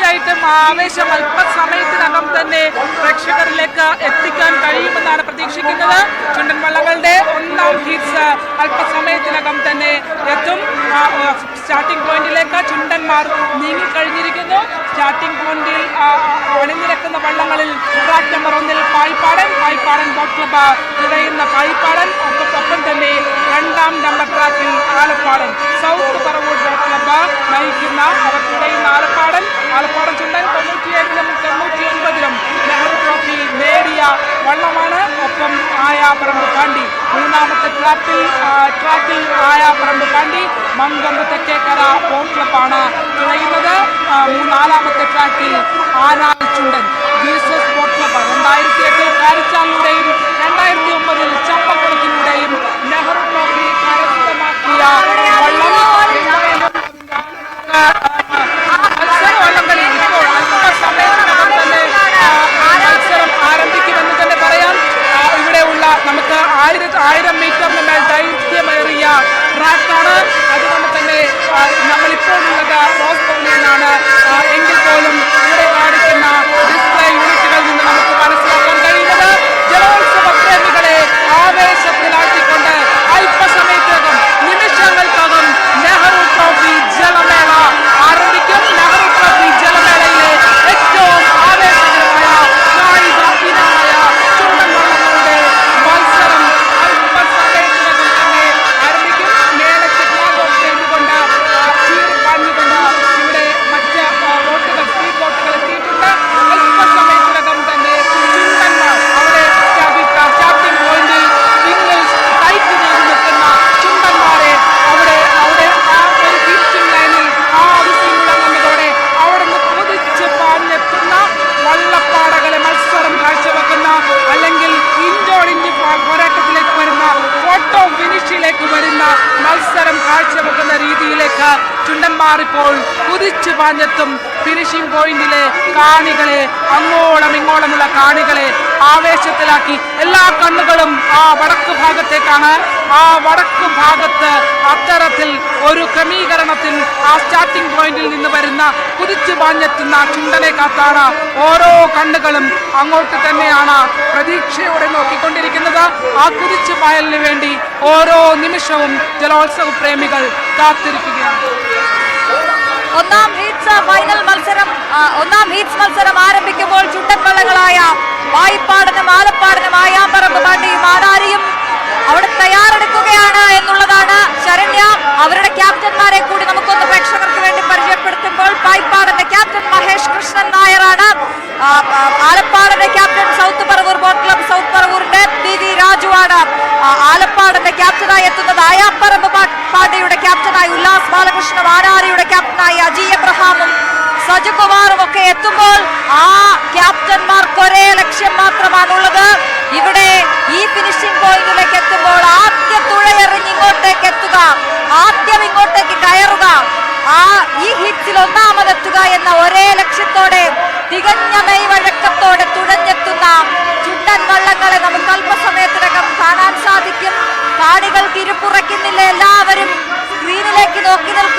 തീർച്ചയായിട്ടും ആവേശം അല്പസമയത്തിനകം തന്നെ പ്രേക്ഷകരിലേക്ക് എത്തിക്കാൻ കഴിയുമെന്നാണ് പ്രതീക്ഷിക്കുന്നത്. ചുണ്ടൻ വള്ളങ്ങളുടെ ഒന്നാം ഹീറ്റ്സ് അല്പസമയത്തിനകം തന്നെ എത്തും. സ്റ്റാർട്ടിംഗ് പോയിന്റിലേക്ക് ചുണ്ടന്മാർ നീങ്ങിക്കഴിഞ്ഞിരിക്കുന്നു. സ്റ്റാർട്ടിംഗ് പോയിന്റിൽ അണിനിരക്കുന്ന വള്ളങ്ങളിൽ ട്രാക്ക് നമ്പർ ഒന്നിൽ പായിപ്പാടൻ പായിപ്പാടൻ ബോട്ട് ക്ലബ് തിരയുന്ന പായിപ്പാടൻ. ഒപ്പം തന്നെ രണ്ടാം നമ്പർ ട്രാക്കിൽ Alappadan. South Paravur boat club നയിക്കുന്ന അവർ തുടയുന്ന ആലപ്പാടൻ ആലപ്പാടൻ ചുണ്ടൻ തൊണ്ണൂറ്റിയേഴിലും തൊണ്ണൂറ്റി ഒൻപതിലും നെഹ്റു ട്രോഫി നേടിയ വള്ളമാണ് ആയ ആയാപറമ്പ് പാണ്ടി മൂന്നാമത്തെ ട്രാക്കിൽ ട്രാക്കിൽ ആയാപറമ്പ് പാണ്ടി മങ്കമ്പ് തെക്കേക്കര ബോട്ട് ക്ലബാണ് തുഴയുന്നത് നാലാമത്തെ ട്രാക്കിൽ ആനാൽ ചുണ്ടൻ ജീസസ് ബോട്ട് ക്ലബ് രണ്ടായിരത്തി എട്ടിൽ കാരിച്ചാലിലൂടെയും രണ്ടായിരത്തി ഒമ്പതിൽ ചമ്പക്കുളത്തിലൂടെയും നെഹ്റു ട്രോഫി കരസ്ഥമാക്കിയ വള്ളം എന്തായാലും ആ, ആ, മത്സര വള്ളംകളി ഇപ്പോൾ അല്പസമയത്തിനകം തന്നെ ആ, മത്സരം ആരംഭിക്കുമെന്ന് തന്നെ പറയാം ആ, ഇവിടെയുള്ള നമുക്ക് ആയിരത്തി ആയിരം മീറ്ററിന് മേൽ ദൈർഘ്യമേറിയ ട്രാക്കാണ് അതുകൊണ്ട് തന്നെ നമ്മളിപ്പോൾ ഇപ്പോൾ കുതിച്ചു പാഞ്ഞെത്തും ഫിനിഷിംഗ് പോയിന്റിലെ കാണികളെ അങ്ങോളം ഇങ്ങോളമുള്ള കാണികളെ ആവേശത്തിലാക്കി എല്ലാ കണ്ണുകളും ആ വടക്ക് ഭാഗത്തേക്കാണ്. ആ വടക്ക് ഭാഗത്ത് അത്തരത്തിൽ ഒരു ക്രമീകരണത്തിൽ ആ സ്റ്റാർട്ടിംഗ് പോയിന്റിൽ നിന്ന് വരുന്ന കുതിച്ചു പാഞ്ഞെത്തുന്ന ചുണ്ടനെ കാത്താണ് ഓരോ കണ്ണുകളും അങ്ങോട്ട് തന്നെയാണ് പ്രതീക്ഷയോടെ നോക്കിക്കൊണ്ടിരിക്കുന്നത്. ആ കുതിച്ചു പായലിന് വേണ്ടി ഓരോ നിമിഷവും ജലോത്സവ പ്രേമികൾ കാത്തിരിക്കുകയാണ്. ഒന്നാം ഹീറ്റ്സ് ഫൈനൽ മത്സരം ഒന്നാം ഹീറ്റ്സ് മത്സരം ആരംഭിക്കുമ്പോൾ ചുണ്ടൻവള്ളങ്ങളായ വായിപ്പാടനും ആലപ്പാടനും ആയാമ്പറമ്പ് പാണ്ടിയും ആരാരിയും അവിടെ തയ്യാറെടുക്കുകയാണ് എന്നുള്ളതാണ് ശരണ്യ. അവരുടെ ക്യാപ്റ്റന്മാരെ കൂടി നമുക്കൊന്ന് പ്രേക്ഷകർക്ക് വേണ്ടി പരിചയപ്പെടുത്തുമ്പോൾ പായിപ്പാടന്റെ ക്യാപ്റ്റൻ മഹേഷ് കൃഷ്ണൻ നായരാണ്. ആ, എത്തുമ്പോൾ ആ ക്യാപ്റ്റന്മാർക്ക് ഒരേ ലക്ഷ്യം മാത്രമാണുള്ളത്. ഇവിടെ ഈ ഫിനിഷിംഗ് പോയിന്റിലേക്ക് എത്തുമ്പോൾ ആദ്യ തുഴയെറിഞ്ഞ് ഇങ്ങോട്ടേക്ക് എത്തുക ആദ്യം ഇങ്ങോട്ടേക്ക് കയറുക ആ ഈ ഹിറ്റ്സിൽ ഒന്നാമതെത്തുക എന്ന ഒരേ ലക്ഷ്യത്തോടെ തികഞ്ഞ മെയ് വഴക്കത്തോടെ തുഴഞ്ഞെത്തുന്ന ചുണ്ടൻ വള്ളങ്ങളെ നമുക്ക് അല്പസമയത്തിനകം കാണാൻ സാധിക്കും. കാണികൾക്ക് ഇരുപ്പുറയ്ക്കുന്നില്ല എല്ലാവരും സ്ക്രീനിലേക്ക് നോക്കി നിൽക്കുന്നു.